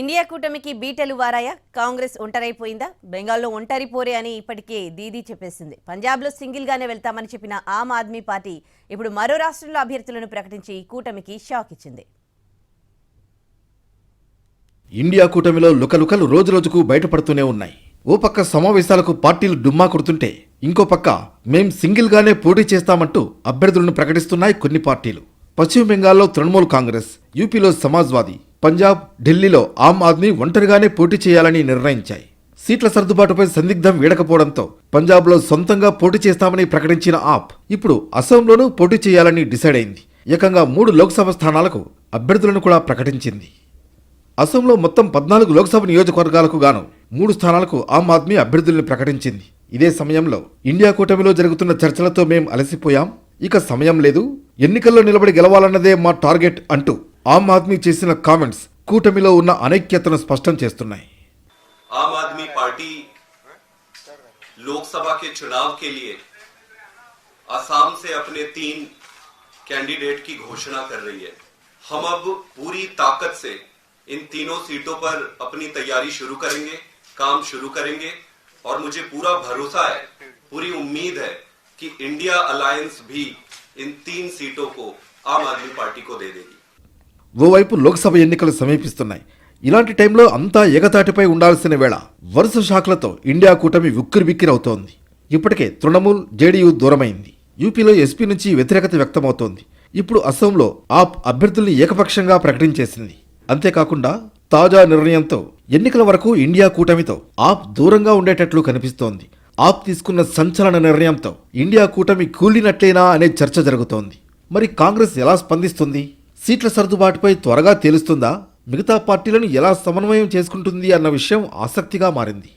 India కూటమికి బీటలు వారాయా? కాంగ్రెస్ ఒంటరైపోయిందా? బెంగాల్లో ఒంటరి పోరే అని ఇప్పటికే దీదీ చెప్పేసింది. పంజాబ్లో సింగిల్గానే వెళ్తామని చెప్పిన ఆమ్ ఆద్మీ పార్టీ ఇప్పుడు మరో రాష్ట్రంలో అభ్యర్థులను ప్రకటించి కూటమికి షాక్ ఇచ్చింది. ఇండియా కూటమిలో లుకలుకలు రోజురోజుకు బయటపడుతూనే ఉన్నాయి. ఓ పక్క సమావేశాలకు పార్టీలు డుమ్మా కొడుతుంటే ఇంకో పక్క మేం సింగిల్గానే పోటీ చేస్తామంటూ అభ్యర్థులను ప్రకటిస్తున్నాయి కొన్ని పార్టీలు. పశ్చిమ బెంగాల్లో తృణమూల్ కాంగ్రెస్ యూపీలో సమాజ్వాదీ పంజాబ్ ఢిల్లీలో ఆమ్ ఆద్మీ ఒంటరిగానే పోటీ చేయాలని నిర్ణయించాయి. సీట్ల సర్దుబాటుపై సందిగ్ధం వీడకపోవడంతో పంజాబ్లో సొంతంగా పోటీ చేస్తామని ప్రకటించిన ఆప్ ఇప్పుడు అసోంలోనూ పోటీ చేయాలని డిసైడ్ అయింది. ఏకంగా మూడు లోక్సభ స్థానాలకు అభ్యర్థులను కూడా ప్రకటించింది. అసోంలో మొత్తం పద్నాలుగు లోక్సభ నియోజకవర్గాలకు గాను మూడు స్థానాలకు ఆమ్ ఆద్మీ అభ్యర్థుల్ని ప్రకటించింది. ఇదే సమయంలో ఇండియా కూటమిలో జరుగుతున్న చర్చలతో మేం అలసిపోయాం. ఇక సమయం లేదు. ఎన్నికల్లో నిలబడి గెలవాలన్నదే మా టార్గెట్ అంటూ ఆమ్ ఆద్మీ చేసిన కామెంట్స్ కూటమిలో ఉన్న అనైక్యతను స్పష్టం చేస్తున్నాయి आम आदमी पार्टी लोकसभा के चुनाव के लिए असम से अपने तीन कैंडिडेट की घोषणा कर रही है हम अब पूरी ताकत से इन तीनों सीटों पर अपनी तैयारी शुरू करेंगे काम शुरू करेंगे और मुझे पूरा भरोसा है पूरी उम्मीद है कि इंडिया अलायंस भी इन तीन सीटों को आम आदमी पार्टी को दे देगी ఓవైపు లోక్సభ ఎన్నికలు సమీపిస్తున్నాయి. ఇలాంటి టైంలో అంతా ఎగతాటిపై ఉండాల్సిన వేళ వరుస షాక్లతో ఇండియా కూటమి ఉక్కిరిబిక్కిరవుతోంది. ఇప్పటికే తృణమూల్ జేడీయూ దూరమైంది. యూపీలో ఎస్పీ నుంచి వ్యతిరేకత వ్యక్తమవుతోంది. ఇప్పుడు అసోంలో ఆప్ అభ్యర్థుల్ని ఏకపక్షంగా ప్రకటించేసింది. అంతేకాకుండా తాజా నిర్ణయంతో ఎన్నికల వరకు ఇండియా కూటమితో ఆప్ దూరంగా ఉండేటట్లు కనిపిస్తోంది. ఆప్ తీసుకున్న సంచలన నిర్ణయంతో ఇండియా కూటమి కూలినట్లేనా అనే చర్చ జరుగుతోంది. మరి కాంగ్రెస్ ఎలా స్పందిస్తుంది? సీట్ల సర్దుబాటుపై త్వరగా తేలుస్తుందా? మిగతా పార్టీలను ఎలా సమన్వయం చేసుకుంటుంది అన్న విషయం ఆసక్తిగా మారింది.